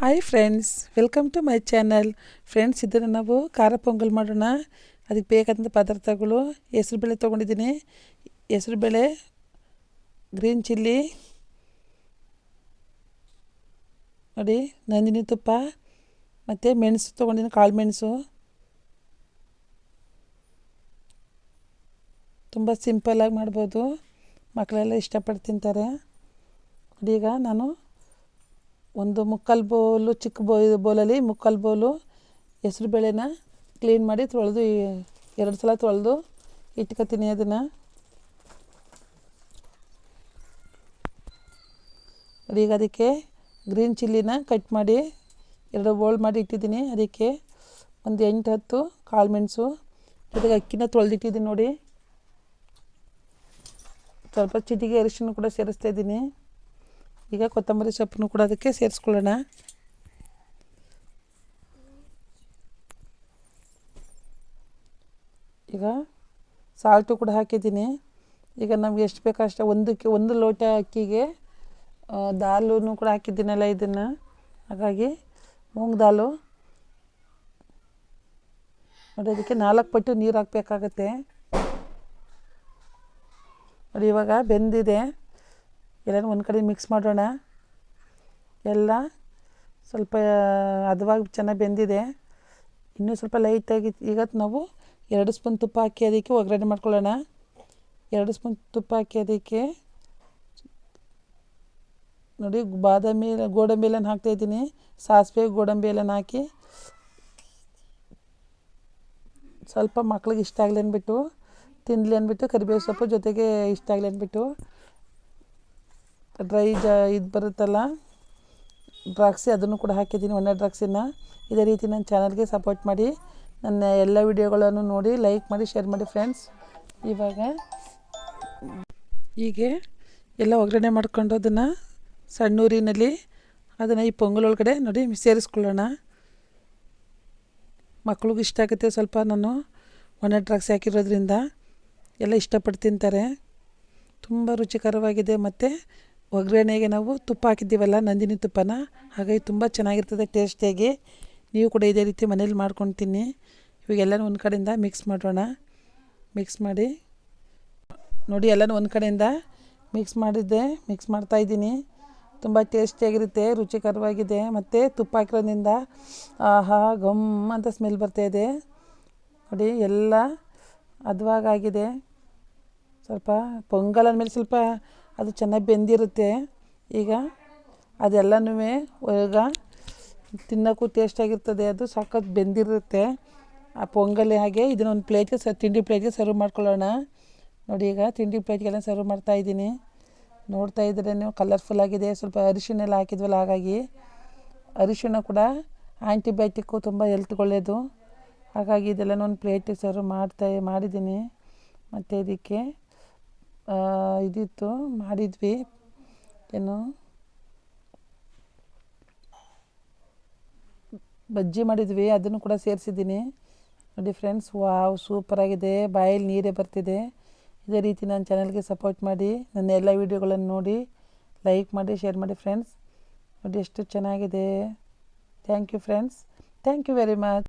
Hi friends welcome to my channel friends ಇದನ್ನು ನಾವು ಖಾರ ಪೊಂಗಲ್ ಮಾಡೋಣ. ಅದಕ್ಕೆ ಬೇಕಾದಂಥ ಪದಾರ್ಥಗಳು ಹೆಸರುಬೇಳೆ ತೊಗೊಂಡಿದ್ದೀನಿ. ಹೆಸರುಬೇಳೆ ಗ್ರೀನ್ ಚಿಲ್ಲಿ ನೋಡಿ, ನಂದಿನಿ ತುಪ್ಪ, ಮತ್ತು ಮೆಣಸು ತೊಗೊಂಡಿದ್ದೀನಿ, ಕಾಳು ಮೆಣಸು. ತುಂಬ ಸಿಂಪಲ್ಲಾಗಿ ಮಾಡ್ಬೋದು. ಮಕ್ಕಳೆಲ್ಲ ಇಷ್ಟಪಟ್ಟು ತಿಂತಾರೆ. ಈಗ ನಾನು ಒಂದು ಮುಕ್ಕಾಲು ಬೌಲು, ಚಿಕ್ಕ ಬೌ ಬೌಲಲ್ಲಿ ಮುಕ್ಕಾಲು ಬೌಲು ಹೆಸ್ರು ಬೇಳೆನ ಕ್ಲೀನ್ ಮಾಡಿ ತೊಳೆದು ಎರಡು ಸಲ ತೊಳೆದು ಇಟ್ಕೊತೀನಿ ಅದನ್ನು. ಈಗ ಅದಕ್ಕೆ ಗ್ರೀನ್ ಚಿಲ್ಲಿನ ಕಟ್ ಮಾಡಿ ಎರಡು ಬೋಲ್ಡ್ ಮಾಡಿ ಇಟ್ಟಿದ್ದೀನಿ. ಅದಕ್ಕೆ ಒಂದು ಎಂಟು, ಹತ್ತು ಕಾಳು ಮೆಣಸು, ಜೊತೆಗೆ ಅಕ್ಕಿನ ತೊಳೆದಿಟ್ಟಿದ್ದೀನಿ ನೋಡಿ. ಸ್ವಲ್ಪ ಚಿಟಿಗೆ ಅರಿಶಿನ ಕೂಡ ಸೇರಿಸ್ತಾ ಇದ್ದೀನಿ. ಈಗ ಕೊತ್ತಂಬರಿ ಸೊಪ್ಪನ್ನು ಕೂಡ ಅದಕ್ಕೆ ಸೇರಿಸ್ಕೊಳ್ಳೋಣ. ಈಗ ಸಾಲ್ಟು ಕೂಡ ಹಾಕಿದ್ದೀನಿ. ಈಗ ನಮ್ಗೆ ಎಷ್ಟು ಬೇಕೋ ಅಷ್ಟು ಒಂದಕ್ಕೆ ಒಂದು ಲೋಟ ಅಕ್ಕಿಗೆ ದಾಲೂ ಕೂಡ ಹಾಕಿದ್ದೀನಲ್ಲ ಇದನ್ನು. ಹಾಗಾಗಿ ಮೂಂಗ್ ದಾಲು. ನೋಡಿ, ಅದಕ್ಕೆ ನಾಲ್ಕು ಪಟ್ಟು ನೀರು ಹಾಕಬೇಕಾಗತ್ತೆ. ನೋಡಿ, ಇವಾಗ ಬೆಂದಿದೆ. ಎಲ್ಲನೂ ಒಂದು ಕಡೆ ಮಿಕ್ಸ್ ಮಾಡೋಣ. ಎಲ್ಲ ಸ್ವಲ್ಪ ಹದವಾಗಿ ಚೆನ್ನಾಗಿ ಬೆಂದಿದೆ. ಇನ್ನೂ ಸ್ವಲ್ಪ ಲೈಟಾಗಿ ಈಗ ನಾವು ಎರಡು ಸ್ಪೂನ್ ತುಪ್ಪ ಹಾಕಿ ಅದಕ್ಕೆ ಒಗ್ಗರಣೆ ಮಾಡ್ಕೊಳ್ಳೋಣ. ಎರಡು ಸ್ಪೂನ್ ತುಪ್ಪ ಹಾಕಿ ಅದಕ್ಕೆ ನೋಡಿ ಬಾದಾಮಿ, ಗೋಡಂಬಿ ಎಲ್ಲನ ಹಾಕ್ತಾಯಿದ್ದೀನಿ ಸಾಸಿವೆ, ಗೋಡಂಬಿ ಎಲ್ಲ ಹಾಕಿ ಸ್ವಲ್ಪ ಮಕ್ಳಿಗೆ ಇಷ್ಟ ಆಗಲಿ ಅಂದ್ಬಿಟ್ಟು ತಿನ್ನಲಿ ಅಂದ್ಬಿಟ್ಟು ಕರಿಬೇವು ಸೊಪ್ಪು ಜೊತೆಗೆ ಇಷ್ಟ ಆಗಲಿ ಅಂದ್ಬಿಟ್ಟು ಡ್ರೈ ಜ ಇದು ಬರುತ್ತಲ್ಲ? ದ್ರಾಕ್ಷಿ ಅದನ್ನು ಕೂಡ ಹಾಕಿದ್ದೀನಿ, ಒಣ ದ್ರಾಕ್ಷಿನ. ಇದೇ ರೀತಿ ನನ್ನ ಚಾನಲ್ಗೆ ಸಪೋರ್ಟ್ ಮಾಡಿ. ನನ್ನ ಎಲ್ಲ ವಿಡಿಯೋಗಳನ್ನು ನೋಡಿ, ಲೈಕ್ ಮಾಡಿ, ಶೇರ್ ಮಾಡಿ ಫ್ರೆಂಡ್ಸ್. ಇವಾಗ ಹೀಗೆ ಎಲ್ಲ ಒಗ್ಗರಣೆ ಮಾಡ್ಕೊಂಡು ಅದನ್ನು ಸಣ್ಣೂರಿನಲ್ಲಿ, ಅದನ್ನು ಈ ಪೊಂಗಲ್ ಒಳಗಡೆ ನೋಡಿ ಸೇರಿಸ್ಕೊಳ್ಳೋಣ. ಮಕ್ಳಿಗೂ ಇಷ್ಟ ಆಗುತ್ತೆ ಸ್ವಲ್ಪ ನಾನು ಒಣ ದ್ರಾಕ್ಷಿ ಹಾಕಿರೋದ್ರಿಂದ. ಎಲ್ಲ ಇಷ್ಟಪಟ್ಟು ತಿಂತಾರೆ. ತುಂಬ ರುಚಿಕರವಾಗಿದೆ ಮತ್ತು ಒಗ್ಗರಣೆಗೆ ನಾವು ತುಪ್ಪ ಹಾಕಿದ್ದೀವಲ್ಲ, ನಂದಿನಿ ತುಪ್ಪನ, ಹಾಗಾಗಿ ತುಂಬ ಚೆನ್ನಾಗಿರ್ತದೆ ಟೇಸ್ಟಿಯಾಗಿ. ನೀವು ಕೂಡ ಇದೇ ರೀತಿ ಮನೇಲಿ ಮಾಡ್ಕೊತೀನಿ. ಇವಾಗೆಲ್ಲನೂ ಒಂದು ಕಡೆಯಿಂದ ಮಿಕ್ಸ್ ಮಾಡೋಣ. ಮಿಕ್ಸ್ ಮಾಡಿ. ನೋಡಿ, ಎಲ್ಲನೂ ಒಂದು ಕಡೆಯಿಂದ ಮಿಕ್ಸ್ ಮಾಡಿದ್ದೆ. ಮಿಕ್ಸ್ ಮಾಡ್ತಾಯಿದ್ದೀನಿ ತುಂಬ ಟೇಸ್ಟಿಯಾಗಿರುತ್ತೆ, ರುಚಿಕರವಾಗಿದೆ. ಮತ್ತು ತುಪ್ಪ ಹಾಕಿರೋದ್ರಿಂದ ಆಹಾ ಗಮ್ ಅಂತ ಸ್ಮೆಲ್ ಬರ್ತಾಯಿದೆ ನೋಡಿ, ಎಲ್ಲ ಹದವಾಗಾಗಿದೆ ಸ್ವಲ್ಪ, ಪೊಂಗಲ್ ಅಂದಮೇಲೆ ಸ್ವಲ್ಪ ಅದು ಚೆನ್ನಾಗಿ ಬೆಂದಿರುತ್ತೆ. ಈಗ ಅದೆಲ್ಲನೂ ಈಗ ತಿನ್ನೋಕ್ಕೂ ಟೇಸ್ಟಾಗಿರ್ತದೆ ಅದು ಸಖತ್ತು ಬೆಂದಿರುತ್ತೆ. ಆ ಪೊಂಗಲ್ ಹಾಗೆ ಇದನ್ನ ಒಂದು ಪ್ಲೇಟ್ಗೆ ಸ, ತಿಂಡಿ ಪ್ಲೇಟ್ಗೆ ಸರ್ವ್ ಮಾಡ್ಕೊಳ್ಳೋಣ. ನೋಡಿ ಈಗ ತಿಂಡಿ ಪ್ಲೇಟ್ಗೆಲ್ಲ ಸರ್ವ್ ಮಾಡ್ತಾಯಿದ್ದೀನಿ ನೋಡ್ತಾ ಇದ್ದರೆ ನೀವು ಕಲರ್ಫುಲ್ ಆಗಿದೆ. ಸ್ವಲ್ಪ ಅರಿಶಿಣ ಎಲ್ಲ ಹಾಕಿದ್ವಲ್ಲ ಹಾಗಾಗಿ. ಅರಿಶಿಣ ಕೂಡ ಆ್ಯಂಟಿಬಯೋಟಿಕ್ಕು ತುಂಬ ಹೆಲ್ತ್ಗೆ ಒಳ್ಳೆಯದು ಹಾಗಾಗಿ ಇದೆಲ್ಲ ಒಂದು ಪ್ಲೇಟಿಗೆ ಸರ್ವ್ ಮಾಡ್ತಾ, ಮಾಡಿದ್ದೀನಿ. ಮತ್ತು ಇದಕ್ಕೆ ಇದಿತ್ತು, ಮಾಡಿದ್ವಿ. ಏನು? ಬಜ್ಜಿ ಮಾಡಿದ್ವಿ, ಅದನ್ನು ಕೂಡ ಸೇರಿಸಿದ್ದೀನಿ. ನೋಡಿ ಫ್ರೆಂಡ್ಸ್ ವಾವ್ ಸೂಪರಾಗಿದೆ ಬಾಯಲ್ಲಿ ನೀರೇ ಬರ್ತಿದೆ. ಇದೇ ರೀತಿ ನನ್ನ ಚಾನಲ್ಗೆ ಸಪೋರ್ಟ್ ಮಾಡಿ. ನನ್ನ ಎಲ್ಲ ವೀಡಿಯೋಗಳನ್ನು ನೋಡಿ ಲೈಕ್ ಮಾಡಿ ಶೇರ್ ಮಾಡಿ ಫ್ರೆಂಡ್ಸ್ ನೋಡಿ ಎಷ್ಟು ಚೆನ್ನಾಗಿದೆ. Thank you friends thank you very much